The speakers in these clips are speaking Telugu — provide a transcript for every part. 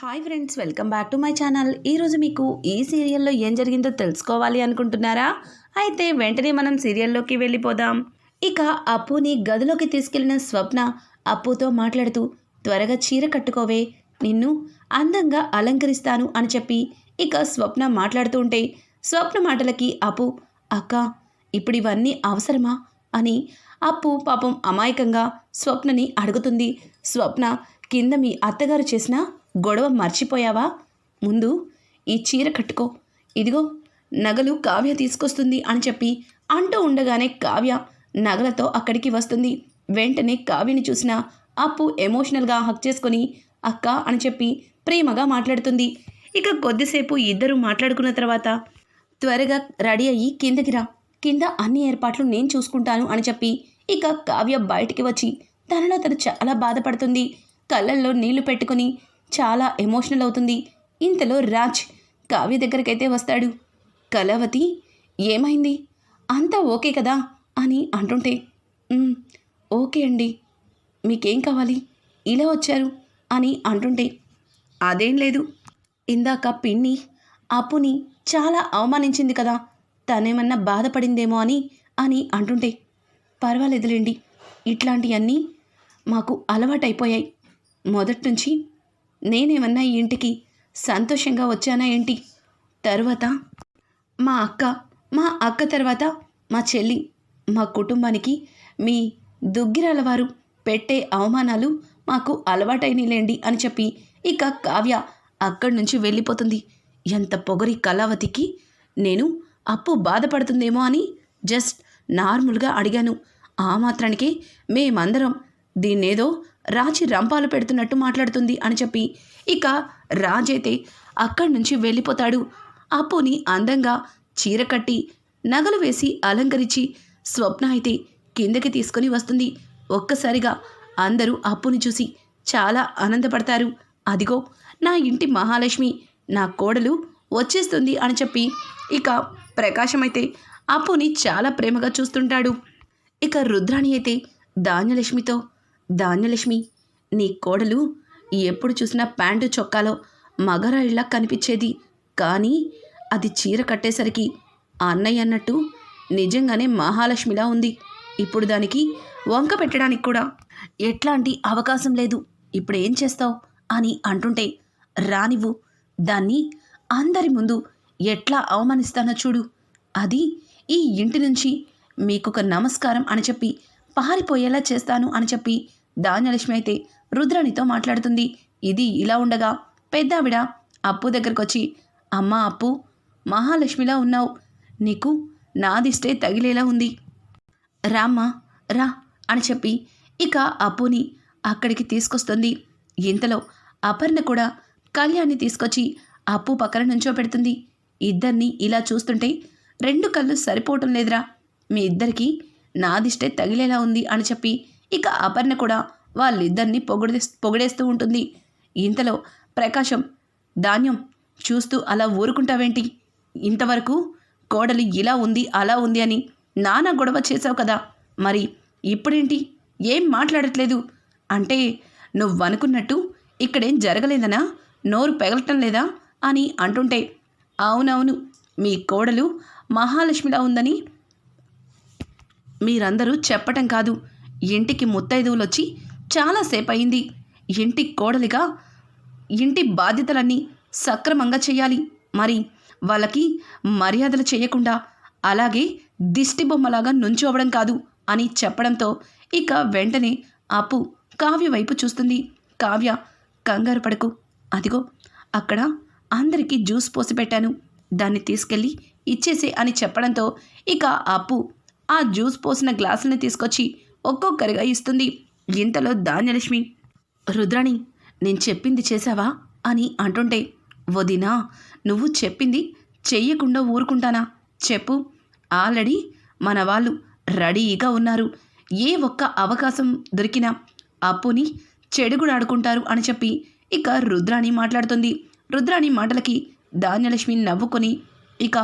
Hi friends welcome back to my channel ఈరోజు మీకు ఈ సీరియల్లో ఏం జరిగిందో తెలుసుకోవాలి అనుకుంటున్నారా? అయితే వెంటనే మనం సీరియల్లోకి వెళ్ళిపోదాం. ఇక అప్పుని గదిలోకి తీసుకెళ్ళిన స్వప్న అప్పుతో మాట్లాడుతూ త్వరగా చీర కట్టుకోవే నిన్ను అందంగా అలంకరిస్తాను అని చెప్పి ఇక స్వప్న మాట్లాడుతూ ఉంటే స్వప్న మాటలకి అప్పు అక్క ఇప్పుడు ఇవన్నీ అవసరమా? అని అప్పు పాపం అమాయకంగా స్వప్నని అడుగుతుంది. స్వప్న కింద మీ అత్తగారు చేసిన గొడవ మర్చిపోయావా? ముందు ఈ చీర కట్టుకో. ఇదిగో నగలు కావ్య తీసుకొస్తుంది అని చెప్పి అంటూ ఉండగానే కావ్య నగలతో అక్కడికి వస్తుంది. వెంటనే కావ్యని చూసిన అప్పు ఎమోషనల్గా హక్ చేసుకొని అక్క అని చెప్పి ప్రేమగా మాట్లాడుతుంది. ఇక కొద్దిసేపు ఇద్దరు మాట్లాడుకున్న తర్వాత త్వరగా రెడీ అయ్యి కిందకి రా. కింద అన్ని ఏర్పాట్లు నేను చూసుకుంటాను అని చెప్పి ఇక కావ్య బయటికి వచ్చి తనలో తను చాలా బాధపడుతుంది. కళ్ళల్లో నీళ్ళు పెట్టుకుని చాలా ఎమోషనల్ అవుతుంది. ఇంతలో రాజ్ కావ్య దగ్గరకైతే వస్తాడు. కళావతి ఏమైంది? అంతా ఓకే కదా? అని అంటుంటే ఓకే అండి. మీకేం కావాలి? ఇలా వచ్చారు అని అంటుంటే అదేం లేదు. ఇందాక పిన్ని అప్పుని చాలా అవమానించింది కదా. తనేమన్నా బాధపడిందేమో అని అని అంటుంటే పర్వాలేదులేండి. ఇట్లాంటివన్నీ మాకు అలవాటైపోయాయి. మొదటి నుంచి నేనేమన్నా ఈ ఇంటికి సంతోషంగా వచ్చానా ఏంటి? తరువాత మా అక్క మా అక్క తర్వాత మా చెల్లి మా కుటుంబానికి మీ దుగ్గిరాల వారు పెట్టే అవమానాలు మాకు అలవాటైనలేండి అని చెప్పి ఇక కావ్య అక్కడి నుంచి వెళ్ళిపోతుంది. ఎంత పొగరి కళావతికి నేను అప్పు బాధపడుతుందేమో అని జస్ట్ నార్మల్గా అడిగాను. ఆ మాత్రానికే మేమందరం దీన్నేదో రాజీ రంపాలు పెడుతున్నట్టు మాట్లాడుతుంది అని చెప్పి. ఇక రాజైతే అక్కడి నుంచి వెళ్ళిపోతాడు. అప్పుని అందంగా చీర కట్టి నగలు వేసి అలంకరించి స్వప్న అయితే కిందకి తీసుకొని వస్తుంది. ఒక్కసారిగా అందరూ అప్పుని చూసి చాలా ఆనందపడతారు. అదిగో నా ఇంటి మహాలక్ష్మి నా కోడలు వచ్చేస్తుంది అని చెప్పి ఇక ప్రకాశం అయితే అప్పుని చాలా ప్రేమగా చూస్తుంటాడు. ఇక రుద్రాణి అయితే ధాన్యలక్ష్మితో ధాన్యలక్ష్మి నీ కోడలు ఎప్పుడు చూసినా ప్యాంటు చొక్కాలో మగరాయిలా కనిపించేది. కానీ అది చీర కట్టేసరికి అన్నయ్య అన్నట్టు నిజంగానే మహాలక్ష్మిలా ఉంది. ఇప్పుడు దానికి వంక పెట్టడానికి కూడా ఎట్లాంటి అవకాశం లేదు. ఇప్పుడు ఏం చేస్తావు? అని అంటుంటే రానివ్వు దాన్ని అందరి ముందు ఎట్లా అవమానిస్తానో చూడు. అది ఈ ఇంటి నుంచి మీకొక నమస్కారం అని చెప్పి పారిపోయేలా చేస్తాను అని చెప్పి ధాన్యలక్ష్మి అయితే రుద్రాణితో మాట్లాడుతుంది. ఇది ఇలా ఉండగా పెద్దావిడ అప్పు దగ్గరకొచ్చి అమ్మ అమ్మా అప్పు మహాలక్ష్మిలా ఉన్నావు. నీకు నాదిష్టే తగిలేలా ఉంది. రామ్మా రా అని చెప్పి ఇక అప్పుని అక్కడికి తీసుకొస్తుంది. ఇంతలో అపర్ణ కూడా కళ్యాణ్ని తీసుకొచ్చి అప్పు పక్కన నుంచో పెడుతుంది ఇద్దరిని ఇలా చూస్తుంటే రెండు కళ్ళు సరిపోవటం లేదురా. మీ ఇద్దరికి నాదిష్టే తగిలేలా ఉంది అని చెప్పి ఇక అపర్ణ కూడా వాళ్ళిద్దరిని పొగిడే పొగిడేస్తూ ఉంటుంది. ఇంతలో ప్రకాశం ధాన్యం చూస్తూ అలా ఊరుకుంటావేంటి? ఇంతవరకు కోడలి ఇలా ఉంది అలా ఉంది అని నానా గొడవ చేసావు కదా. మరి ఇప్పుడేంటి? ఏం మాట్లాడట్లేదు? అంటే నువ్వనుకున్నట్టు ఇక్కడేం జరగలేదనా? నోరు పెగలటం లేదా? అని అంటుంటే అవునవును మీ కోడలు మహాలక్ష్మిలా ఉందని మీరందరూ చెప్పటం కాదు. ఇంటికి ముత్తైదువులు వచ్చి చాలాసేపు అయింది ఇంటి కోడలిగా ఇంటి బాధ్యతలన్నీ సక్రమంగా చేయాలి మరి వాళ్ళకి మర్యాదలు చేయకుండా అలాగే దిష్టి బొమ్మలాగా నుంచోవడం కాదు అని చెప్పడంతో ఇక వెంటనే అప్పు కావ్య వైపు చూస్తుంది. కావ్య కంగారు పడకు. అదిగో అక్కడ అందరికీ జ్యూస్ పోసి పెట్టాను. దాన్ని తీసుకెళ్ళి ఇచ్చేసే అని చెప్పడంతో ఇక అప్పు ఆ జ్యూస్ పోసిన గ్లాసుని తీసుకొచ్చి ఒక్కొక్కరిగా ఇస్తుంది. ఇంతలో ధాన్యలక్ష్మి రుద్రాణి నేను చెప్పింది చేశావా? అని అంటుంటే వదినా నువ్వు చెప్పింది చెయ్యకుండా ఊరుకుంటానా? చెప్పు. ఆల్రెడీ మన వాళ్ళు రెడీగా ఉన్నారు. ఏ ఒక్క అవకాశం దొరికినా అప్పుని చెడుగుడాడుకుంటారు అని చెప్పి ఇక రుద్రాణి మాట్లాడుతుంది. రుద్రాణి మాటలకి ధాన్యలక్ష్మి నవ్వుకొని ఇక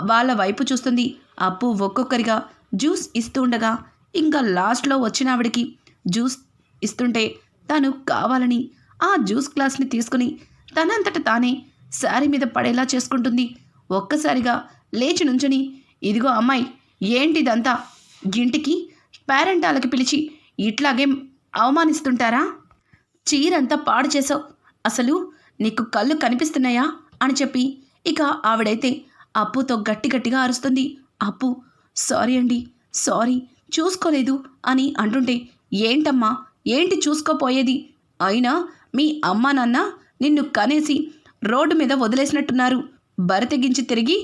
వాళ్ళ వైపు చూస్తుంది. అప్పు ఒక్కొక్కరిగా జ్యూస్ ఇస్తూ ఉండగా ఇంకా లాస్ట్లో వచ్చిన ఆవిడకి జ్యూస్ ఇస్తుంటే తను కావాలని ఆ జ్యూస్ గ్లాస్ని తీసుకుని తనంతట తానే శారీ మీద పడేలా చేసుకుంటుంది. ఒక్కసారిగా లేచి నుంచుని ఇదిగో అమ్మాయి ఏంటిదంతా? ఇంటికి పేరెంటాలకి పిలిచి ఇట్లాగే అవమానిస్తుంటారా? చీరంతా పాడు చేసావు అసలు నీకు కళ్ళు కనిపిస్తున్నాయా? అని చెప్పి ఇక ఆవిడైతే అప్పుతో గట్టి గట్టిగా అరుస్తుంది. అప్పు సారీ అండి సారీ. చూసుకోలేదు అని అంటుంటే ఏంటమ్మా? ఏంటి చూసుకోపోయేది? అయినా మీ అమ్మా నాన్న నిన్ను కనేసి రోడ్డు మీద వదిలేసినట్టున్నారు. బరితెగించి తిరిగి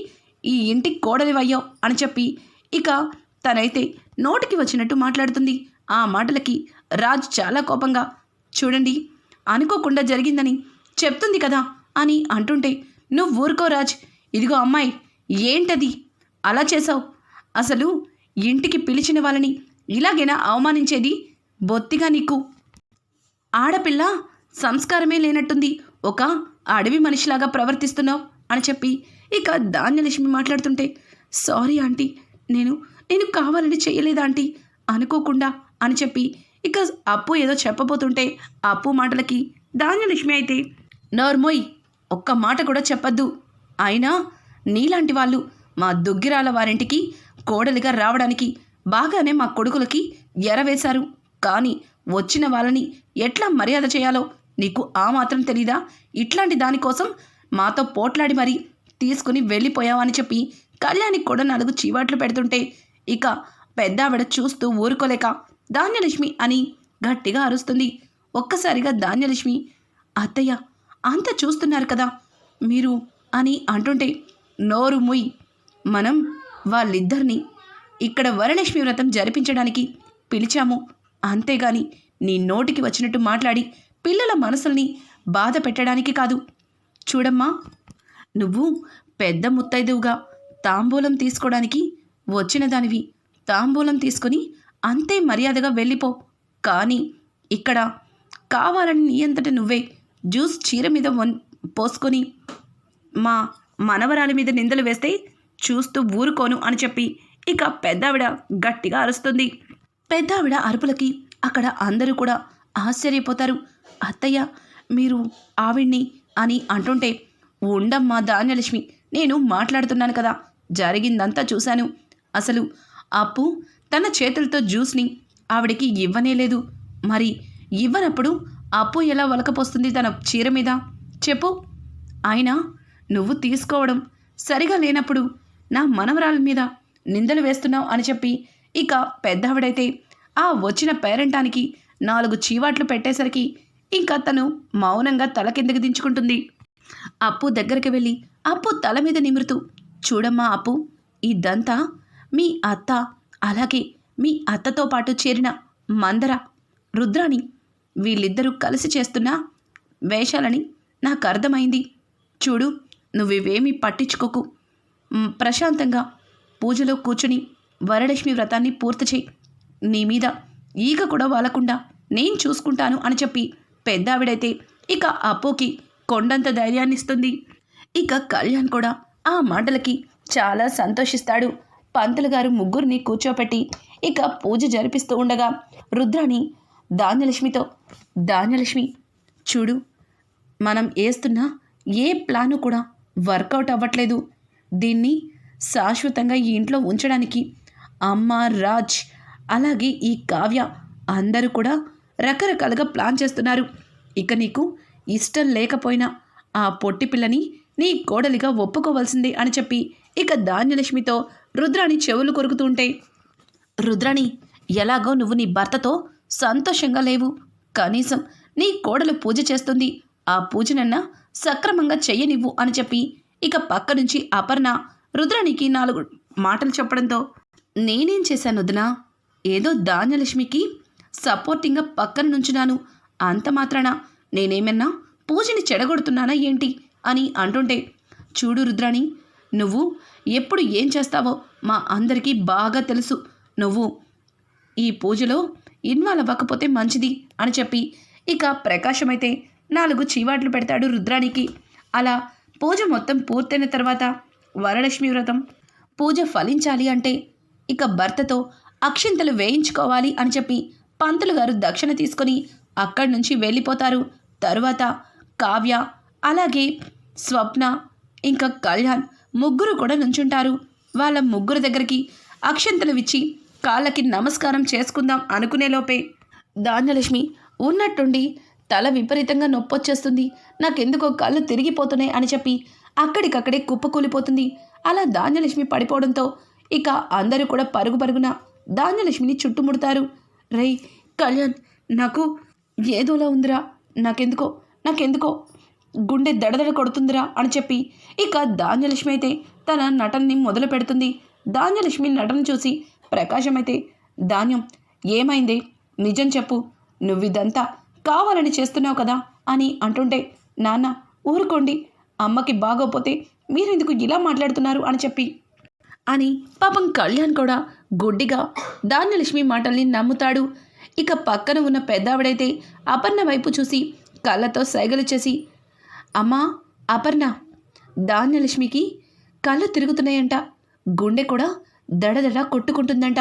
ఈ ఇంటి కోడలివయ్యావు అని చెప్పి ఇక తనైతే నోటికి వచ్చినట్టు మాట్లాడుతుంది. ఆ మాటలకి రాజ్ చాలా కోపంగా చూడండి అనుకోకుండా జరిగిందని చెప్తుంది కదా అని అంటుంటే నువ్వు ఊరుకో రాజ్. ఇదిగో అమ్మాయి ఏంటది? అలా చేసావు అసలు ఇంటికి పిలిచిన వాళ్ళని ఇలాగైనా అవమానించేది బొత్తిగా నీకు? ఆడపిల్ల సంస్కారమే లేనట్టుంది. ఒక అడవి మనిషిలాగా ప్రవర్తిస్తున్నావు అని చెప్పి ఇక ధాన్యలక్ష్మి మాట్లాడుతుంటే సారీ ఆంటీ నేను నేను కావాలని చేయలేదా ఆంటీ? అనుకోకుండా అని చెప్పి ఇక అప్పు ఏదో చెప్పబోతుంటే అప్పు మాటలకి ధాన్యలక్ష్మి అయితే నోర్మోయ్ ఒక్క మాట కూడా చెప్పద్దు. అయినా నీలాంటి వాళ్ళు మా దుగ్గిరాల వారింటికి కోడలిగా రావడానికి బాగానే మా కొడుకులకి ఎరవేశారు. కానీ వచ్చిన వాళ్ళని ఎట్లా మర్యాద చేయాలో నీకు ఆ మాత్రం తెలీదా? ఇట్లాంటి దానికోసం మాతో పోట్లాడి మరీ తీసుకుని వెళ్ళిపోయావని చెప్పి కళ్యాణి కూడా నాలుగు చీవాట్లు పెడుతుంటే ఇక పెద్దావిడ చూస్తూ ఊరుకోలేక ధాన్యలక్ష్మి అని గట్టిగా అరుస్తుంది. ఒక్కసారిగా ధాన్యలక్ష్మి అత్తయ్య అంత చూస్తున్నారు కదా మీరు అని అంటుంటే నోరు ముయ్. మనం వాళ్ళిద్దరినీ ఇక్కడ వరలక్ష్మి వ్రతం జరిపించడానికి పిలిచాము. అంతేగాని నీ నోటికి వచ్చినట్టు మాట్లాడి పిల్లల మనసుల్ని బాధ పెట్టడానికి కాదు. చూడమ్మా నువ్వు పెద్ద ముత్తైదువుగా తాంబూలం తీసుకోవడానికి వచ్చిన దానివి. తాంబూలం తీసుకుని అంతే మర్యాదగా వెళ్ళిపో. కానీ ఇక్కడ కావాలని నీ అంతట నువ్వే జ్యూస్ చీర మీద వన్ పోసుకొని మా మనవరాలి మీద నిందలు వేస్తే చూస్తూ ఊరుకోను అని చెప్పి ఇక పెద్దావిడ గట్టిగా అరుస్తుంది. పెద్దావిడ అరుపులకి అక్కడ అందరూ కూడా ఆశ్చర్యపోతారు. అత్తయ్య మీరు ఆవిడ్ని అని అంటుంటే ఉండమ్మా ధాన్యలక్ష్మి నేను మాట్లాడుతున్నాను కదా జరిగిందంతా చూశాను. అసలు అప్పు తన చేతులతో జ్యూస్ని ఆవిడకి ఇవ్వనే లేదు. మరి ఇవ్వనప్పుడు అప్పు ఎలా వలకపోస్తుంది తన చీర మీద? చెప్పు. అయినా నువ్వు తీసుకోవడం సరిగా లేనప్పుడు నా మనవరాల మీద నిందలు వేస్తున్నావు అని చెప్పి ఇక పెద్దావిడైతే ఆ వచ్చిన పేరెంటానికి నాలుగు చీవాట్లు పెట్టేసరికి ఇంకా తను మౌనంగా తల కిందకి దించుకుంటుంది. అప్పు దగ్గరికి వెళ్ళి అప్పు తల మీద నిమురుతూ చూడమ్మా అప్పు ఇదంతా మీ అత్త అలాగే మీ అత్తతో పాటు చేరిన మందర రుద్రాణి వీళ్ళిద్దరూ కలిసి చేస్తున్న వేషాలని నాకు అర్థమైంది. చూడు నువ్వివేమీ పట్టించుకోకు. ప్రశాంతంగా పూజలో కూర్చుని వరలక్ష్మి వ్రతాన్ని పూర్తి చేయి. నీ మీద ఈగ కూడా వాలకుండా నేను చూసుకుంటాను అని చెప్పి పెద్దావిడైతే ఇక అప్పుకి కొండంత ధైర్యాన్ని ఇస్తుంది ఇక కళ్యాణ్ కూడా ఆ మాటలకి చాలా సంతోషిస్తాడు. పంతులు గారు ముగ్గురిని కూర్చోపెట్టి ఇక పూజ జరిపిస్తూ ఉండగా రుద్రాణి ధాన్యలక్ష్మితో ధాన్యలక్ష్మి చూడు మనం వేస్తున్న ఏ ప్లాను కూడా వర్కౌట్ అవ్వట్లేదు. దీన్ని శాశ్వతంగా ఈ ఇంట్లో ఉంచడానికి అమ్మ రాజ్ అలాగే ఈ కావ్య అందరూ కూడా రకరకాలుగా ప్లాన్ చేస్తున్నారు. ఇక నీకు ఇష్టం లేకపోయినా ఆ పొట్టి పిల్లని నీ కోడలిగా ఒప్పుకోవాల్సిందే అని చెప్పి ఇక ధాన్యలక్ష్మితో రుద్రాణి చెవులు కొరుకుతుంటే రుద్రాణి ఎలాగో నువ్వు నీ భర్తతో సంతోషంగా లేవు. కనీసం నీ కోడలు పూజ చేస్తుంది. ఆ పూజనన్నా సక్రమంగా చెయ్యనివ్వు అని చెప్పి ఇక పక్క నుంచి అపర్ణ రుద్రానికి నాలుగు మాటలు చెప్పడంతో నేనేం చేశాను వదినా? ఏదో ధాన్యలక్ష్మికి సపోర్టింగ్గా పక్కన నుంచున్నాను. అంత మాత్రాన నేనేమన్నా పూజని చెడగొడుతున్నానా ఏంటి? అని అంటుంటే చూడు రుద్రాణి నువ్వు ఎప్పుడు ఏం చేస్తావో మా అందరికీ బాగా తెలుసు. నువ్వు ఈ పూజలో ఇన్వాల్వ్ అవ్వకపోతే మంచిది అని చెప్పి ఇక ప్రకాశమైతే నాలుగు చీవాట్లు పెడతాడు రుద్రానికి అలా పూజ మొత్తం పూర్తయిన తర్వాత వరలక్ష్మి వ్రతం. పూజ ఫలించాలి అంటే ఇక భర్తతో అక్షింతలు వేయించుకోవాలి అని చెప్పి పంతులు గారు దక్షిణ తీసుకొని అక్కడి నుంచి వెళ్ళిపోతారు. తరువాత కావ్య అలాగే స్వప్న ఇంకా కళ్యాణ్ ముగ్గురు కూడా నుంచుంటారు. వాళ్ళ ముగ్గురు దగ్గరికి అక్షంతలు ఇచ్చి కాళ్ళకి నమస్కారం చేసుకుందాం అనుకునేలోపే ధాన్యలక్ష్మి ఉన్నట్టుండి తల విపరీతంగా నొప్పొచ్చేస్తుంది. నాకెందుకో కళ్ళు తిరిగిపోతున్నాయి అని చెప్పి అక్కడికక్కడే కుప్పకూలిపోతుంది అలా ధాన్యలక్ష్మి పడిపోవడంతో ఇక అందరూ కూడా పరుగు పరుగున ధాన్యలక్ష్మిని చుట్టుముడతారు. రై కళ్యాణ్ నాకు ఏదోలా ఉందిరా. నాకెందుకో నాకెందుకో గుండె దడదడ కొడుతుందిరా అని చెప్పి ఇక ధాన్యలక్ష్మి అయితే తన నటనని మొదలు పెడుతుంది. ధాన్యలక్ష్మి నటన చూసి ప్రకాశం అయితే ధాన్యం ఏమైంది? నిజం చెప్పు. నువ్విదంతా కావాలని చేస్తున్నావు కదా అని అంటుంటే నాన్న ఊరుకోండి. అమ్మకి బాగోపోతే మీరెందుకు ఇలా మాట్లాడుతున్నారు? అని చెప్పి. అని పాపం కళ్యాణ్ కూడా గుడ్డిగా ధాన్యలక్ష్మి మాటల్ని నమ్ముతాడు. ఇక పక్కన ఉన్న పెద్దావిడైతే అపర్ణ వైపు చూసి కళ్ళతో సైగలు చేసి అమ్మా అపర్ణ ధాన్యలక్ష్మికి కళ్ళు తిరుగుతున్నాయంట. గుండె కూడా దడదడ కొట్టుకుంటుందంట.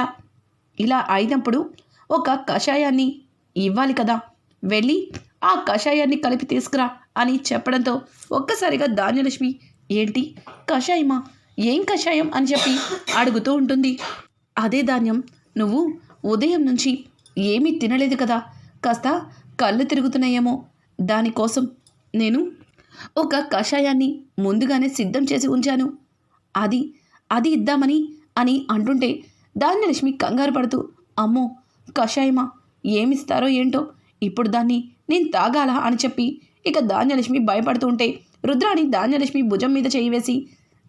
ఇలా అయినప్పుడు ఒక కషాయాన్ని ఇవ్వాలి కదా. వెళ్ళి ఆ కషాయాన్ని కలిపి తీసుకురా అని చెప్పడంతో ఒక్కసారిగా ధాన్యలక్ష్మి ఏంటి? కషాయమా? ఏం కషాయం? అని చెప్పి అడుగుతూ ఉంటుంది. అదే ధాన్యం. నువ్వు ఉదయం నుంచి ఏమీ తినలేదు కదా. కాస్త కళ్ళు తిరుగుతున్నాయేమో. దానికోసం నేను ఒక కషాయాన్ని ముందుగానే సిద్ధం చేసి ఉంచాను. అది అది ఇద్దామని అని అంటుంటే ధాన్యలక్ష్మి కంగారు పడుతూ అమ్మో! కషాయమా? ఏమిస్తారో ఏంటో ఇప్పుడు దాన్ని నేను తాగాలా అని చెప్పి ఇక ధాన్యలక్ష్మి భయపడుతూ ఉంటే రుద్రాణి ధాన్యలక్ష్మి భుజం మీద చేయి వేసి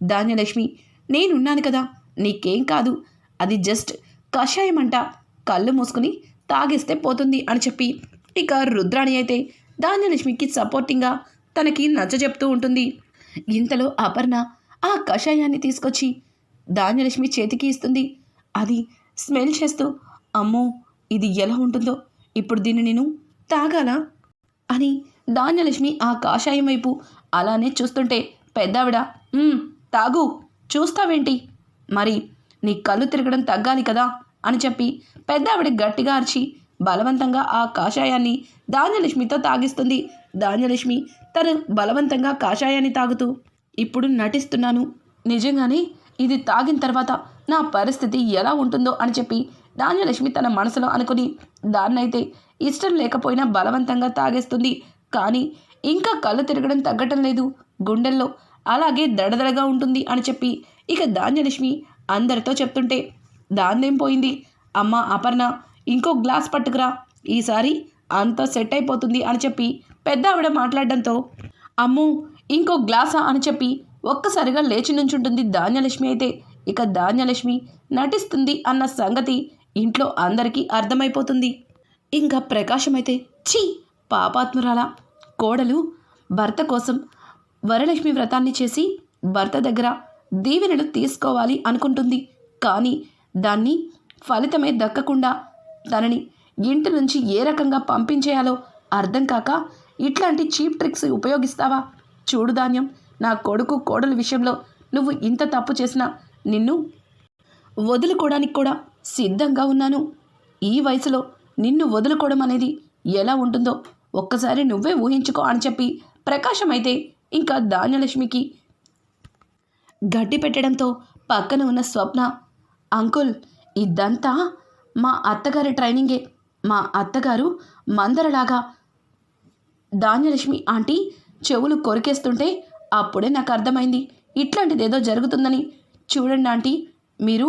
ధాన్యలక్ష్మి నేనున్నాను కదా నీకేం కాదు. అది జస్ట్ కషాయం అంట కళ్ళు మూసుకుని తాగేస్తే పోతుంది అని చెప్పి ఇక రుద్రాణి అయితే ధాన్యలక్ష్మికి సపోర్టింగ్గా తనకి నచ్చ చెప్తూ ఉంటుంది. ఇంతలో అపర్ణ ఆ కషాయాన్ని తీసుకొచ్చి ధాన్యలక్ష్మి చేతికి ఇస్తుంది. అది స్మెల్ చేస్తూ అమ్మో ఇది ఎలా ఉంటుందో. ఇప్పుడు దీన్ని నేను తాగాలా అని ధాన్యలక్ష్మి ఆ కాషాయం వైపు అలానే చూస్తుంటే పెద్దావిడ తాగు చూస్తావేంటి? మరి నీ కళ్ళు తిరగడం తగ్గాలి కదా? అని చెప్పి పెద్దావిడ గట్టిగా అరిచి బలవంతంగా ఆ కాషాయాన్ని ధాన్యలక్ష్మితో తాగిస్తుంది. ధాన్యలక్ష్మి తను బలవంతంగా కాషాయాన్ని తాగుతూ ఇప్పుడు నటిస్తున్నాను. నిజంగానే ఇది తాగిన తర్వాత నా పరిస్థితి ఎలా ఉంటుందో అని చెప్పి ధాన్యలక్ష్మి తన మనసులో అనుకుని దాన్నైతే ఇష్టం లేకపోయినా బలవంతంగా తాగేస్తుంది. కానీ ఇంకా కళ్ళు తిరగడం తగ్గటం లేదు. గుండెల్లో అలాగే దడదడగా ఉంటుంది అని చెప్పి ఇక ధాన్యలక్ష్మి అందరితో చెప్తుంటే దాన్నేం పోయింది? అమ్మ అపర్ణ ఇంకో గ్లాస్ పట్టుకురా. ఈసారి అంతా సెట్ అయిపోతుంది అని చెప్పి పెద్ద ఆవిడ మాట్లాడడంతో అమ్మో ఇంకో గ్లాసా? అని చెప్పి ఒక్కసారిగా లేచి నుంచుంటుంది ధాన్యలక్ష్మి అయితే. ఇక ధాన్యలక్ష్మి నటిస్తుంది అన్న సంగతి ఇంట్లో అందరికీ అర్థమైపోతుంది. ఇంకా ప్రకాశమైతే ఛీ! పాపాత్మురాల కోడలు భర్త కోసం వరలక్ష్మి వ్రతాన్ని చేసి భర్త దగ్గర దీవెనలు తీసుకోవాలి అనుకుంటుంది. కానీ దాన్ని ఫలితమే దక్కకుండా తనని ఇంటి నుంచి ఏ రకంగా పంపించేయాలో అర్థం కాక ఇట్లాంటి చీప్ ట్రిక్స్ ఉపయోగిస్తావా? చూడు ధాన్యం నా కొడుకు కోడల విషయంలో నువ్వు ఇంత తప్పు చేసినా నిన్ను వదులుకోవడానికి కూడా సిద్ధంగా ఉన్నాను. ఈ వయసులో నిన్ను వదులుకోవడం అనేది ఎలా ఉంటుందో ఒక్కసారి నువ్వే ఊహించుకో అని చెప్పి ప్రకాశం అయితే ఇంకా ధాన్యలక్ష్మికి గడ్డి పెట్టడంతో పక్కన ఉన్న స్వప్న అంకుల్ ఇదంతా మా అత్తగారి ట్రైనింగే. మా అత్తగారు మందరలాగా ధాన్యలక్ష్మి ఆంటీ చెవులు కొరికేస్తుంటే అప్పుడే నాకు అర్థమైంది. ఇట్లాంటిదేదో జరుగుతుందని. చూడండి ఆంటీ మీరు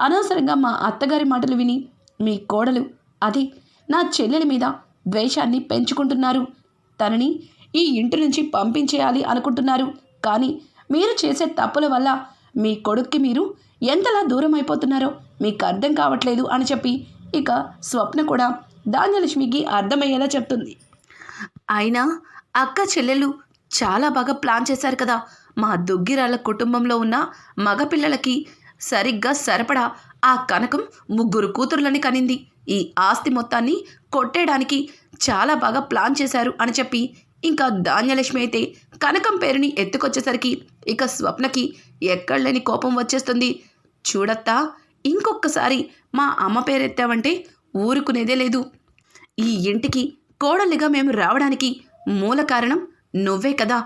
అనవసరంగా మా అత్తగారి మాటలు విని మీ కోడలు అది నా చెల్లెలి మీద ద్వేషాన్ని పెంచుకుంటున్నారు. తనని ఈ ఇంటి నుంచి పంపించేయాలి అనుకుంటున్నారు. కానీ మీరు చేసే తప్పుల వల్ల మీ కొడుక్కి మీరు ఎంతలా దూరం అయిపోతున్నారో మీకు అర్థం కావట్లేదు అని చెప్పి ఇక స్వప్న కూడా ధాన్యలక్ష్మికి అర్థమయ్యేలా చెప్తుంది. అయినా అక్క చెల్లెలు చాలా బాగా ప్లాన్ చేశారు కదా. మా దుగ్గిరాల కుటుంబంలో ఉన్న మగపిల్లలకి సరిగ్గా సరిపడా ఆ కనకం ముగ్గురు కూతుర్లని కనింది. ఈ ఆస్తి మొత్తాన్ని కొట్టేయడానికి చాలా బాగా ప్లాన్ చేశారు అని చెప్పి ఇంకా ధాన్యలక్ష్మి అయితే కనకం పేరుని ఎత్తుకొచ్చేసరికి ఇక స్వప్నకి ఎక్కడలేని కోపం వచ్చేస్తుంది. చూడత్తా ఇంకొకసారి మా అమ్మ పేరెత్తావంటే ఊరుకునేదే లేదు. ఈ ఇంటికి కోడలిగా మేము రావడానికి మూల కారణం నువ్వే కదా.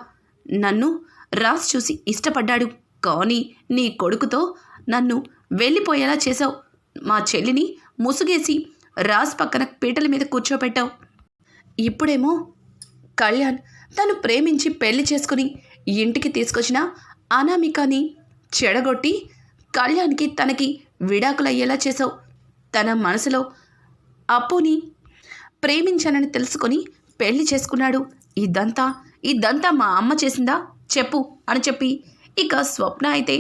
నన్ను రాసి చూసి ఇష్టపడ్డాడు. కానీ నీ కొడుకుతో నన్ను వెళ్ళిపోయేలా చేశావు. మా చెల్లిని ముసుగేసి రాజ్ పక్కన పీటల మీద కూర్చోబెట్టావు ఇప్పుడేమో కళ్యాణ్ తను ప్రేమించి పెళ్ళి చేసుకుని ఇంటికి తీసుకొచ్చిన అనామికని చెడగొట్టి కళ్యాణ్కి తనకి విడాకులయ్యేలా చేసావు తన మనసులో అప్పుని ప్రేమించానని తెలుసుకొని పెళ్ళి చేసుకున్నాడు. ఇదంతా ఇదంతా మా అమ్మ చేసిందా? చెప్పు అని చెప్పి ఇక స్వప్న అయితే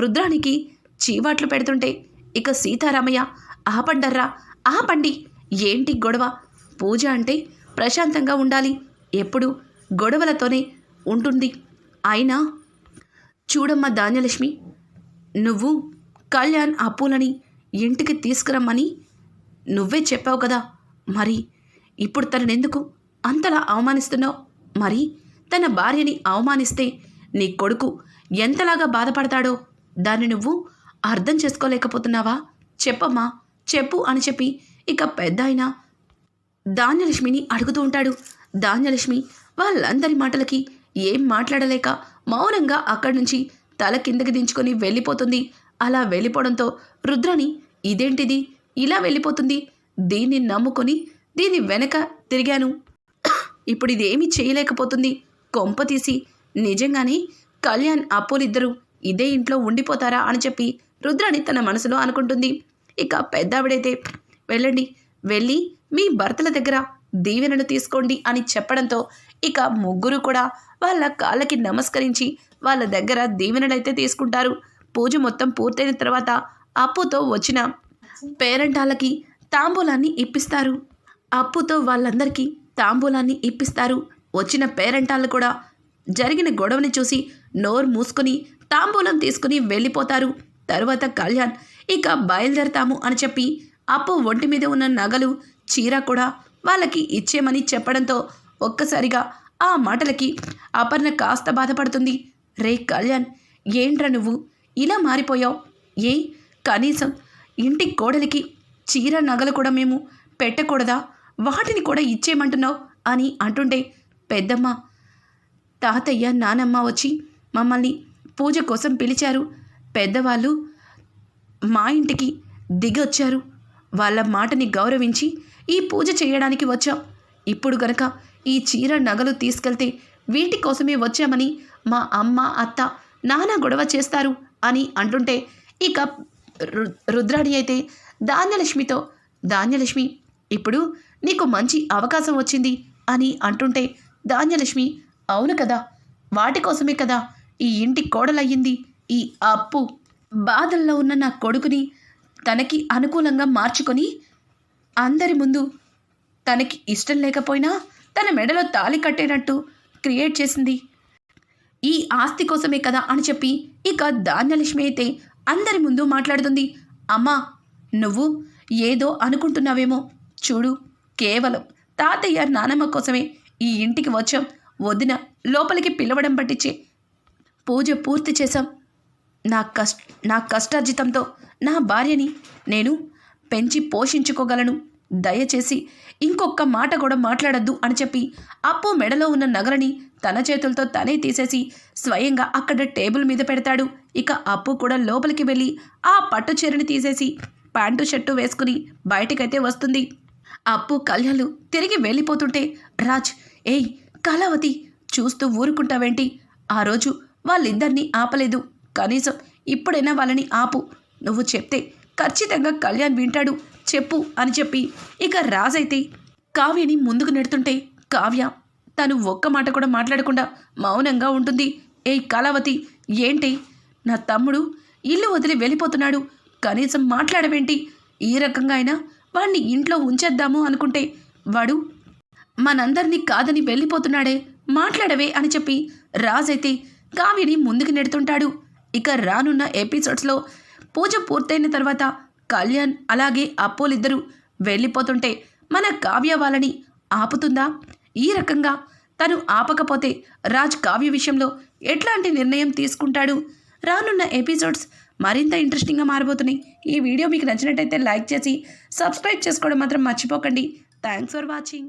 రుద్రానికి చీవాట్లు పెడుతుంటే ఇక సీతారామయ్య ఆపండర్రా ఆపండి ఏంటి గొడవ? పూజ అంటే ప్రశాంతంగా ఉండాలి ఎప్పుడు గొడవలతోనే ఉంటుంది. అయినా చూడమ్మా ధాన్యలక్ష్మి నువ్వు కళ్యాణ్ అప్పులని ఇంటికి తీసుకురమ్మని నువ్వే చెప్పావు కదా మరి ఇప్పుడు తననెందుకు అంతలా అవమానిస్తున్నావు? మరి తన భార్యని అవమానిస్తే నీ కొడుకు ఎంతలాగా బాధపడతాడో దాన్ని నువ్వు అర్థం చేసుకోలేకపోతున్నావా? చెప్పమ్మా చెప్పు అని చెప్పి ఇక పెద్ద ఆయన ధాన్యలక్ష్మిని అడుగుతూ ఉంటాడు. ధాన్యలక్ష్మి వాళ్ళందరి మాటలకి ఏం మాట్లాడలేక మౌనంగా అక్కడి నుంచి తల కిందకి దించుకొని వెళ్ళిపోతుంది. అలా వెళ్ళిపోవడంతో రుద్రని ఇదేంటిది? ఇలా వెళ్ళిపోతుంది? దీన్ని నమ్ముకొని దీని వెనక తిరిగాను. ఇప్పుడు ఇదేమీ చేయలేకపోతుంది. కొంప తీసి నిజంగానే కళ్యాణ్ అప్పులిద్దరూ ఇదే ఇంట్లో ఉండిపోతారా అని చెప్పి రుద్రాణి తన మనసులో అనుకుంటుంది. ఇక పెద్దావిడైతే వెళ్ళండి వెళ్ళి మీ భర్తల దగ్గర దీవెనలు తీసుకోండి అని చెప్పడంతో ఇక ముగ్గురు కూడా వాళ్ళ కాళ్ళకి నమస్కరించి వాళ్ళ దగ్గర దీవెనలైతే తీసుకుంటారు. పూజ మొత్తం పూర్తయిన తర్వాత అప్పుతో వచ్చిన పేరెంటాలకి తాంబూలాన్ని ఇప్పిస్తారు. అప్పుతో వాళ్ళందరికీ తాంబూలాన్ని ఇప్పిస్తారు. వచ్చిన పేరెంటాలు కూడా జరిగిన గొడవని చూసి నోరు మూసుకొని తాంబూలం తీసుకుని వెళ్ళిపోతారు. తరువాత కళ్యాణ్ ఇక బయలుదేరతాము అని చెప్పి అప్పు ఒంటి మీద ఉన్న నగలు చీర కూడా వాళ్ళకి ఇచ్చేమని చెప్పడంతో ఒక్కసారిగా ఆ మాటలకి అపర్ణ కాస్త బాధపడుతుంది. రే కళ్యాణ్ ఏంట్రా నువ్వు? ఇలా మారిపోయావు. ఏ కనీసం ఇంటి కోడలికి చీర నగలు కూడా మేము పెట్టకూడదా? వాటిని కూడా ఇచ్చేయమంటున్నావు అని అంటుంటే పెద్దమ్మ తాతయ్య నానమ్మ వచ్చి మమ్మల్ని పూజ కోసం పిలిచారు. పెద్దవాళ్ళు మా ఇంటికి దిగొచ్చారు. వాళ్ళ మాటని గౌరవించి ఈ పూజ చేయడానికి వచ్చాం. ఇప్పుడు గనక ఈ చీర నగలు తీసుకెళ్తే వీటి కోసమే వచ్చామని మా అమ్మ అత్త నాన్న గొడవ చేస్తారు అని అంటుంటే ఇక రు- రుద్రాణి అయితే ధాన్యలక్ష్మితో ధాన్యలక్ష్మి ఇప్పుడు నీకు మంచి అవకాశం వచ్చింది అని అంటుంటే ధాన్యలక్ష్మి అవును కదా వాటి కోసమే కదా ఈ ఇంటి కోడలయ్యింది. ఈ అప్పు బాధల్లో ఉన్న నా కొడుకుని తనకి అనుకూలంగా మార్చుకొని అందరి ముందు తనకి ఇష్టం లేకపోయినా తన మెడలో తాళి కట్టేటట్టు క్రియేట్ చేసింది. ఈ ఆస్తి కోసమే కదా అని చెప్పి ఇక ధాన్యలక్ష్మి అయితే అందరి ముందు మాట్లాడుతుంది. అమ్మా నువ్వు ఏదో అనుకుంటున్నావేమో చూడు. కేవలం తాతయ్య నానమ్మ కోసమే ఈ ఇంటికి వచ్చాం. వదిన లోపలికి పిలవడం పట్టించే పూజ పూర్తి చేశాం. నా కష్ట నా కష్టార్జితంతో నా భార్యని నేను పెంచి పోషించుకోగలను. దయచేసి ఇంకొక మాట కూడా మాట్లాడద్దు అని చెప్పి అప్పు మెడలో ఉన్న నగలని తన చేతులతో తనే తీసేసి స్వయంగా అక్కడ టేబుల్ మీద పెడతాడు. ఇక అప్పు కూడా లోపలికి వెళ్ళి ఆ పట్టు చీరని తీసేసి ప్యాంటు షర్టు వేసుకుని బయటికైతే వస్తుంది. అప్పు కళ్యాణ్లు తిరిగి వెళ్ళిపోతుంటే రాజ్ ఏయ్ కళావతి చూస్తూ ఊరుకుంటావేంటి? ఆ రోజు వాళ్ళిద్దరినీ ఆపలేదు. కనీసం ఇప్పుడైనా వాళ్ళని ఆపు. నువ్వు చెప్తే ఖచ్చితంగా కళ్యాణ్ వింటాడు. చెప్పు అని చెప్పి ఇక రాజైతే కావ్యని ముందుకు నెడుతుంటే కావ్య తను ఒక్క మాట కూడా మాట్లాడకుండా మౌనంగా ఉంటుంది. ఏ కళావతి ఏంటి? నా తమ్ముడు ఇల్లు వదిలి వెళ్ళిపోతున్నాడు. కనీసం మాట్లాడవేంటి? ఈ రకంగా అయినా వాణ్ణి ఇంట్లో ఉంచేద్దాము అనుకుంటే వాడు మనందరినీ కాదని వెళ్ళిపోతున్నాడే. మాట్లాడవే అని చెప్పి రాజైతే కావ్యని ముందుకు నెడుతుంటాడు. ఇక రానున్న ఎపిసోడ్స్లో పూజ పూర్తయిన తర్వాత కళ్యాణ్ అలాగే అప్పోలిద్దరూ వెళ్ళిపోతుంటే మన కావ్య వాళ్ళని ఆపుతుందా? ఈ రకంగా తను ఆపకపోతే రాజ్ కావ్య విషయంలో ఎట్లాంటి నిర్ణయం తీసుకుంటాడు? రానున్న ఎపిసోడ్స్ మరింత ఇంట్రెస్టింగ్గా మారబోతున్నాయి. ఈ వీడియో మీకు నచ్చినట్టయితే లైక్ చేసి సబ్స్క్రైబ్ చేసుకోవడం మాత్రం మర్చిపోకండి. Thanks for watching.